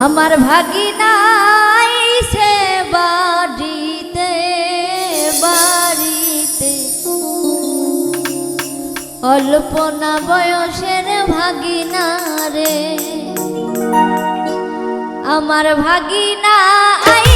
আমার ভাগিনাই সে বাড়িতে বাড়িতে। অল্পনা বয়সের ভাগিনা রে। আমার ভাগিনা আই